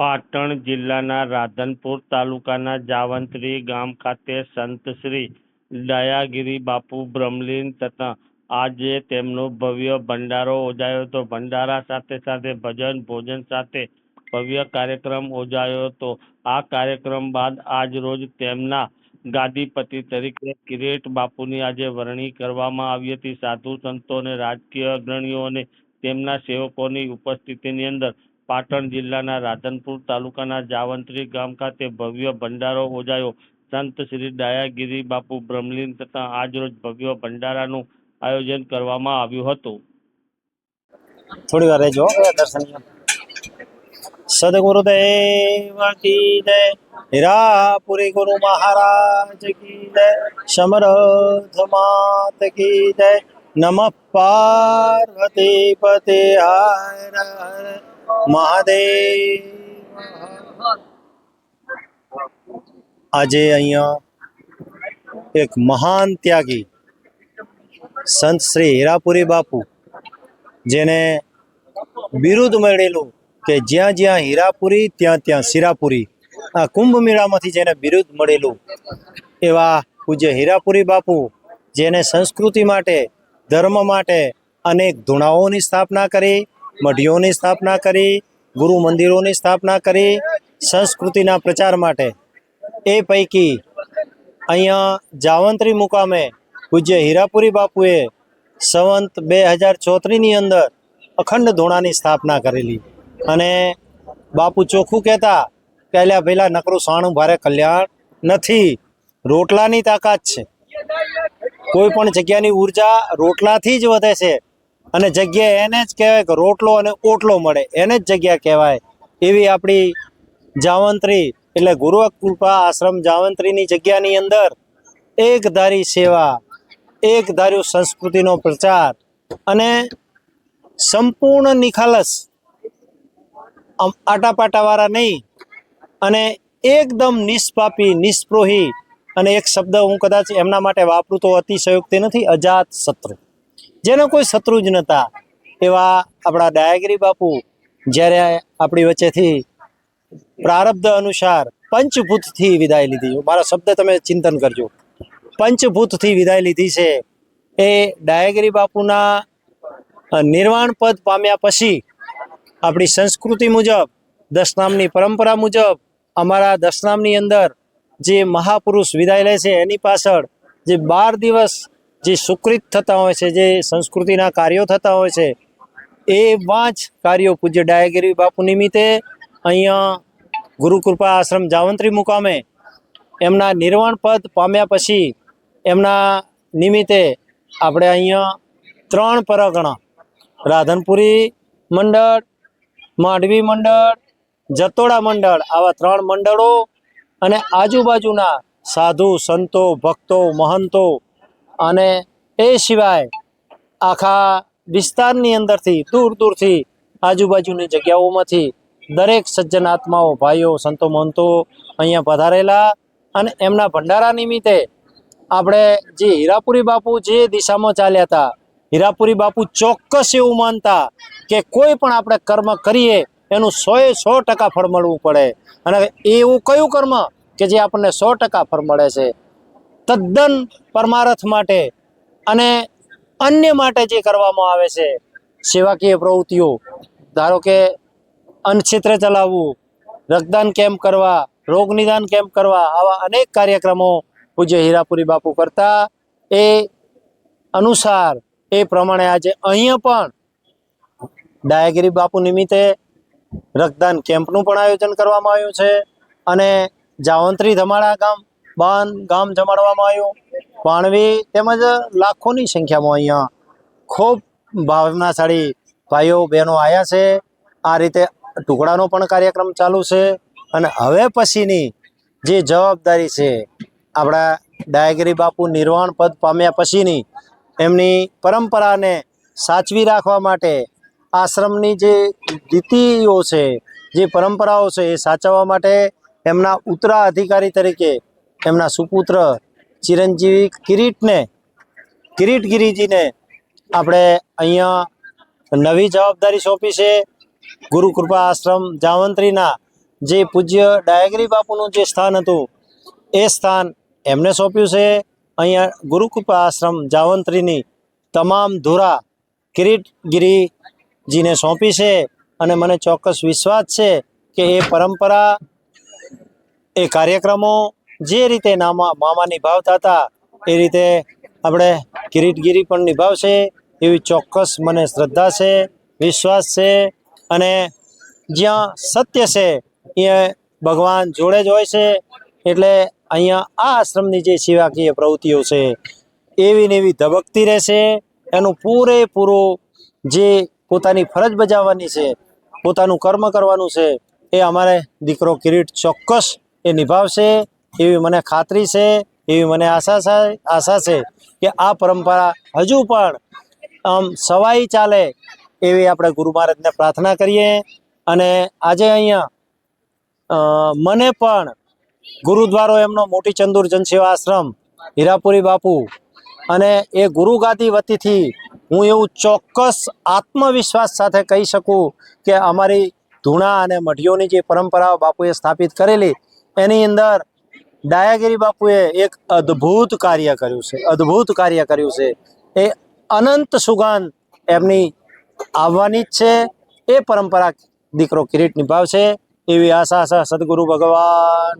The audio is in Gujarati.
પાટણ જિલ્લાના રાધનપુર તાલુકાના જાવંત્રી ગામ ખાતે સંત શ્રી દયાગીરી બાપુ બ્રહ્મલીન તથા આજે તેમનો ભવ્ય ભંડારો યોજાયો હતો. ભંડારા સાથે સાથે ભજન, ભોજન સાથે ભવ્ય કાર્યક્રમ યોજાયો હતો. આ કાર્યક્રમ બાદ આજ રોજ તેમના ગાદીપતિ તરીકે કિરેટ બાપુની આજે વરણી કરવામાં આવી હતી. સાધુ સંતો અને રાજકીય અગ્રણીઓ અને તેમના સેવકોની ઉપસ્થિતિની અંદર પાટણ જિલ્લાના રાધનપુર તાલુકાના જાવંત્રી ગામ ખાતે ભવ્ય ભંડારો યોજાયો. સંત શ્રી દયાગીરી બાપુ બ્રહ્મલીન તથા આજરોજ ભવ્ય ભંડારાનું આયોજન કરવામાં આવ્યું હતું. થોડી વાર રહેજો દર્શન હીરાપુરી ગુરુ મહારાજ કી સમર્થ માત કી જય. પાર્વતી પતે હર હર. મહાદેવ. આજે અહીંયા એક મહાન ત્યાગી સંત શ્રી હીરાપુરી બાપુ, જેને બિરુદ મળેલું કે જ્યાં જ્યાં હીરાપુરી, ત્યાં ત્યાં શિરાપુરી, આ કુંભ મેળામાંથી જેને બિરુદ મળેલું, એવા પૂજ્ય હીરાપુરી બાપુ, જેને સંસ્કૃતિ માટે, ધર્મ માટે અનેક ધૂણાઓની સ્થાપના કરી મઢીઓની સ્થાપના કરી, ગુરુ મંદિરોની સ્થાપના કરી, સંસ્કૃતિના પ્રચાર માટે. એ પૈકી અહીંયા જાવંત્રી મુકામે પૂજ્ય હીરાપુરી બાપુએ સંવંત બે હજાર ચોત્રીસની અંદર અખંડ ધોણાની સ્થાપના કરેલી. અને બાપુ ચોખ્ખું કહેતા પહેલાં પહેલાં નકરું સાણું ભારે કલ્યાણ નથી. રોટલાની તાકાત છે. કોઈ પણ જગ્યાની ઊર્જા રોટલાથી જ વધે છે. અને જગ્યા એને જ કહેવાય કે રોટલો અને ઓટલો મળે. એને જ જગ્યા કહેવાય. એવી આપણી જાવંત્રી એટલે ગુરુ કૃપા આશ્રમ જાવંત્રીની જગ્યાની અંદર એક ધારી સેવા, એક ધાર્યું સંસ્કૃતિનો પ્રચાર અને સંપૂર્ણ નિખાલસ આટાપાટાવાળા નહીં અને એકદમ નિષ્પાપી, નિષ્પ્રોહી અને એક શબ્દ હું કદાચ એમના માટે વાપરું તો અતિશયોક્તિ નથી, અજાત શત્રુ. જેનો કોઈ શત્રુ જ નહોતા એવા આપણા ડાયાગીરી બાપુ જ્યારે આપણી વચ્ચેથી પ્રારબ્ધ અનુસાર પંચભૂતથી વિદાય લીધી. મારા શબ્દ તમે ચિંતન કરજો. પંચભૂતથી વિદાય લીધી છે. એ ડાયાગીરી બાપુના નિર્વાણ પદ પામ્યા પછી આપણી સંસ્કૃતિ મુજબ દશનામની પરંપરા મુજબ, અમારા દશનામની અંદર જે મહાપુરુષ વિદાય લે છે એની પાછળ જે બાર દિવસ જે સુકૃત થતા હોય છે, જે સંસ્કૃતિના કાર્યો થતા હોય છે એ પાંચ કાર્યો પૂજ્ય. ડાયગીરી બાપુ નિમિત્તે અહીંયા ગુરુકૃપા આશ્રમ જાવંત્રી મુકામે એમના નિર્વાણ પદ પામ્યા પછી એમના નિમિત્તે આપણે અહીંયા ત્રણ પરગણા. રાધનપુરી મંડળ, માંડવી મંડળ, જતોડા મંડળ, આવા ત્રણ મંડળો અને આજુબાજુના સાધુ સંતો, ભક્તો, મહંતો અને એ સિવાય આખા વિસ્તારની અંદરથી, દૂર દૂરથી આજુબાજુની જગ્યાઓમાંથી દરેક સજ્જન આત્માઓ, ભાઈઓ, સંતો, મહંતો અહીંયા પધારેલા અને એમના ભંડારા નિમિત્તે આપણે જે હીરાપુરી બાપુ જે દિશામાં ચાલ્યા હતા, હીરાપુરી બાપુ ચોક્કસ એવું માનતા કે કોઈ પણ આપણે કર્મ કરીએ, એનું સોએ સો ટકા ફળ મળવું પડે. અને એવું કયું કર્મ કે જે આપણને સો ટકા ફળ મળે છે? તદ્દન પરમારથ માટે અને અન્ય માટે જે કરવામાં આવે છે, સેવાકીય પ્રવૃત્તિઓ, ધારો કે અન્નક્ષેત્ર ચલાવવું, રક્તદાન કેમ્પ કરવા, રોગ નિદાન કેમ્પ કરવા, આવા અનેક કાર્યક્રમો પૂજ્ય હીરાપુરી બાપુ કરતા, એ અનુસાર, એ પ્રમાણે આજે અહીંયા પણ ડાયાગીરી બાપુ નિમિત્તે રક્તદાન કેમ્પનું પણ આયોજન કરવામાં આવ્યું છે અને જાવંત્રી ધમાડા ગામ બાન ગામ જમાડવામાં આવ્યું. પાણવી તેમજ લાખોની સંખ્યામાં અહીંયા ખૂબ ભાવનાશાળી ભાઈઓ, બહેનો આવ્યા છે. આ રીતે ટુકડાનો પણ કાર્યક્રમ ચાલુ છે અને હવે પછીની જે જવાબદારી છે, આપણા ડાયગરી બાપુ નિર્વાણ પદ પામ્યા પછીની એમની પરંપરાને સાચવી રાખવા માટે આશ્રમની જે રીતિઓ છે, જે પરંપરાઓ છે એ સાચવવા માટે એમના ઉત્તરાધિકારી તરીકે એમના સુપુત્ર ચિરંજીવી કિરીટને, કિરીટગીરીજીને આપણે અહીંયા નવી જવાબદારી સોંપી છે. ગુરુકૃપા આશ્રમ જાવંત્રીના જે પૂજ્ય ડાયગરી બાપુનું જે સ્થાન હતું, એ સ્થાન એમને સોંપ્યું છે. અહીંયા ગુરુકૃપા આશ્રમ જાવંત્રીની તમામ ધુરા કિરીટગીરીજીને સોંપી છે અને મને ચોક્કસ વિશ્વાસ છે કે એ પરંપરા, એ કાર્યક્રમો જે રીતે નામા મામા નિભાવતા હતા એ રીતે આપણે કિરીટગીરી પણ નિભાવશે, એવી ચોક્કસ મને શ્રદ્ધા છે, વિશ્વાસ છે, અને જ્યાં સત્ય છે એ ભગવાન જોડે જ હોય છે, એટલે અહીંયા આ આશ્રમની જે સેવાકીય પ્રવૃત્તિઓ છે, એવી ને એવી ધબકતી રહેશે, એનું પૂરેપૂરું જે પોતાની ફરજ બજાવવાની છે, પોતાનું કર્મ કરવાનું છે, એ અમારે દીકરો કિરીટ ચોક્કસ એ નિભાવશે એવી મને ખાતરી છે, એવી મને આશા આશા છે કે આ પરંપરા હજુ પણ, આમ સવાઈ ચાલે એવી આપણે ગુરુ મહારાજને પ્રાર્થના કરીએ અને આજે અહીંયા મને પણ ગુરુદ્વારો એમનો મોટી ચંદુર જનસેવા આશ્રમ, હીરાપુરી બાપુ અને એ ગુરુગાદી વતીથી હું એવું ચોક્કસ આત્મવિશ્વાસ સાથે કહી શકું કે અમારી ધૂણા અને મઢીઓની જે પરંપરાઓ બાપુએ સ્થાપિત કરેલી, એની અંદર ડાયાગીરી બાપુએ એક અદ્ભુત કાર્ય કર્યું છે, અદ્ભુત કાર્ય કર્યું છે. એ અનંત સુગાન એમની આવવાની જ છે. એ પરંપરા દીકરો કિરીટ નિભાવશે એવી આશા આશા સદગુરુ ભગવાન